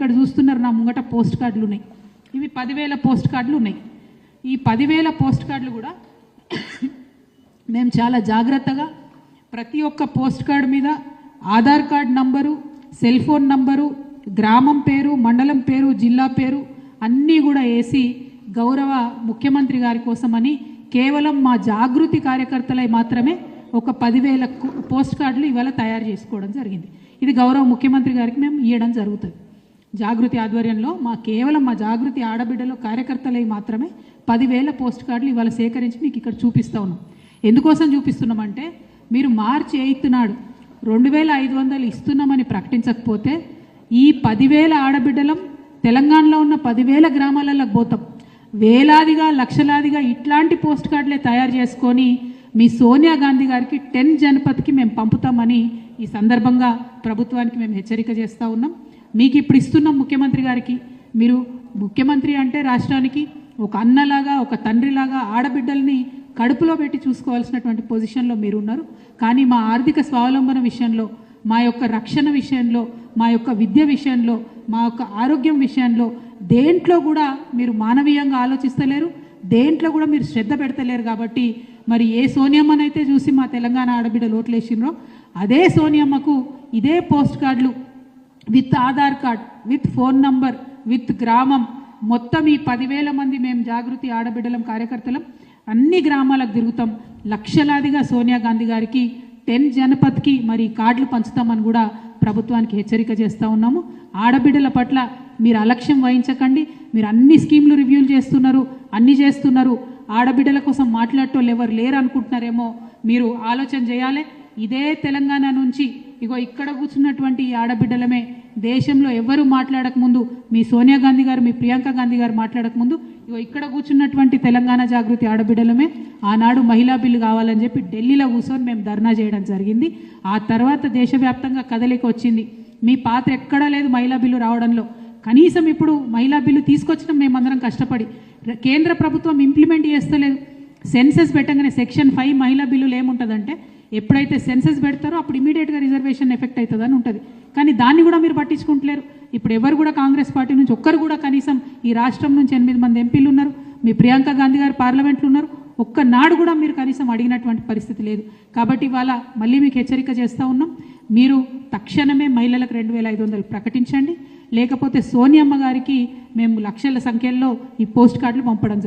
ఇక్కడ చూస్తున్నారు నా ముంగట పోస్ట్ కార్డులు ఉన్నాయి. ఇవి పదివేల పోస్ట్ కార్డులు ఉన్నాయి. ఈ పదివేల పోస్ట్ కార్డులు కూడా మేము చాలా జాగ్రత్తగా ప్రతి ఒక్క పోస్ట్ కార్డు మీద Aadhaar card number cell phone number గ్రామం పేరు మండలం పేరు జిల్లా పేరు అన్నీ కూడా వేసి గౌరవ ముఖ్యమంత్రి గారి కోసమని కేవలం మా జాగృతి కార్యకర్తలై మాత్రమే ఒక పదివేల పోస్ట్ కార్డులు ఇవాళ తయారు చేసుకోవడం జరిగింది. ఇది గౌరవ ముఖ్యమంత్రి గారికి మేము ఇవ్వడం జరుగుతుంది. జాగృతి ఆధ్వర్యంలో మా కేవలం మా జాగృతి ఆడబిడ్డలో కార్యకర్తలై మాత్రమే పదివేల పోస్ట్ కార్డులు ఇవాళ సేకరించి మీకు ఇక్కడ చూపిస్తా ఉన్నాం. ఎందుకోసం చూపిస్తున్నామంటే మీరు మార్చి ఎయిత్ నాడు రెండు వేల ఐదు వందలు ఇస్తున్నామని ప్రకటించకపోతే ఈ పదివేల ఆడబిడ్డలం తెలంగాణలో ఉన్న పదివేల గ్రామాలలో పోతాం. వేలాదిగా లక్షలాదిగా ఇట్లాంటి పోస్ట్ కార్డులే తయారు చేసుకొని మీ సోనియా గాంధీ గారికి టెన్ జనపథ్కి మేము పంపుతామని ఈ సందర్భంగా ప్రభుత్వానికి మేము హెచ్చరిక చేస్తూ ఉన్నాం. మీకు ఇప్పుడు ఇస్తున్నాం ముఖ్యమంత్రి గారికి. మీరు ముఖ్యమంత్రి అంటే రాష్ట్రానికి ఒక అన్నలాగా ఒక తండ్రిలాగా ఆడబిడ్డల్ని కడుపులో పెట్టి చూసుకోవాల్సినటువంటి పొజిషన్లో మీరు ఉన్నారు. కానీ మా ఆర్థిక స్వావలంబన విషయంలో మా యొక్క రక్షణ విషయంలో మా యొక్క విద్య విషయంలో మా యొక్క ఆరోగ్యం విషయంలో దేంట్లో కూడా మీరు మానవీయంగా ఆలోచిస్తలేరు. దేంట్లో కూడా మీరు శ్రద్ధ పెడతలేరు కాబట్టి మరి ఏ సోనియమ్మనైతే చూసి మా తెలంగాణ ఆడబిడ్డలు ఓట్లేసినరో అదే సోనియమ్మకు ఇదే పోస్ట్ కార్డులు with Aadhaar card with phone number with గ్రామం. మొత్తం ఈ పదివేల మంది మేము జాగృతి ఆడబిడ్డలం కార్యకర్తలం. అన్ని గ్రామాలకు తిరుగుతాం. లక్షలాదిగా సోనియా గాంధీ గారికి టెన్ జనపథ్కి మరి కార్డులు పంచుతామని కూడా ప్రభుత్వానికి హెచ్చరిక చేస్తూ ఉన్నాము. ఆడబిడ్డల పట్ల మీరు అలక్ష్యం వహించకండి. మీరు అన్ని స్కీమ్లు రివ్యూలు చేస్తున్నారు అన్ని చేస్తున్నారు. ఆడబిడ్డల కోసం మాట్లాడటోళ్ళు ఎవరు లేరు అనుకుంటున్నారేమో మీరు ఆలోచన చేయాలి. ఇదే తెలంగాణ నుంచి ఇగో ఇక్కడ కూర్చున్నటువంటి ఈ ఆడబిడ్డలమే దేశంలో ఎవరు మాట్లాడకముందు మీ సోనియా గాంధీ గారు మీ ప్రియాంక గాంధీ గారు మాట్లాడకముందు ఇగో ఇక్కడ కూర్చున్నటువంటి తెలంగాణ జాగృతి ఆడబిడ్డలమే ఆనాడు మహిళా బిల్లు కావాలని చెప్పి ఢిల్లీలో కూర్చొని మేము ధర్నా చేయడం జరిగింది. ఆ తర్వాత దేశవ్యాప్తంగా కదలిక వచ్చింది. మీ పాత్ర ఎక్కడా లేదు మహిళా బిల్లు రావడంలో. కనీసం ఇప్పుడు మహిళా బిల్లు తీసుకొచ్చిన మేమందరం కష్టపడి కేంద్ర ప్రభుత్వం ఇంప్లిమెంట్ చేస్తలేదు. సెన్సెస్ పెట్టగానే సెక్షన్ ఫైవ్ మహిళా బిల్లులు ఏముంటుందంటే ఎప్పుడైతే సెన్సెస్ పెడతారో అప్పుడు ఇమీడియట్గా రిజర్వేషన్ ఎఫెక్ట్ అవుతుందని ఉంటుంది. కానీ దాన్ని కూడా మీరు పట్టించుకుంటలేరు. ఇప్పుడు ఎవరు కూడా కాంగ్రెస్ పార్టీ నుంచి ఒక్కరు కూడా కనీసం ఈ రాష్ట్రం నుంచి ఎనిమిది మంది ఎంపీలు ఉన్నారు. మీ ప్రియాంక గాంధీ గారు పార్లమెంట్లో ఉన్నారు. ఒక్క నాడు కూడా మీరు కనీసం అడిగినటువంటి పరిస్థితి లేదు. కాబట్టి ఇవాళ మళ్ళీ మీకు హెచ్చరిక చేస్తూ ఉన్నాం. మీరు తక్షణమే మహిళలకు రెండు వేల ఐదు వందలు ప్రకటించండి. లేకపోతే సోనియమ్మ గారికి మేము లక్షల సంఖ్యలో ఈ పోస్ట్ కార్డులు పంపడం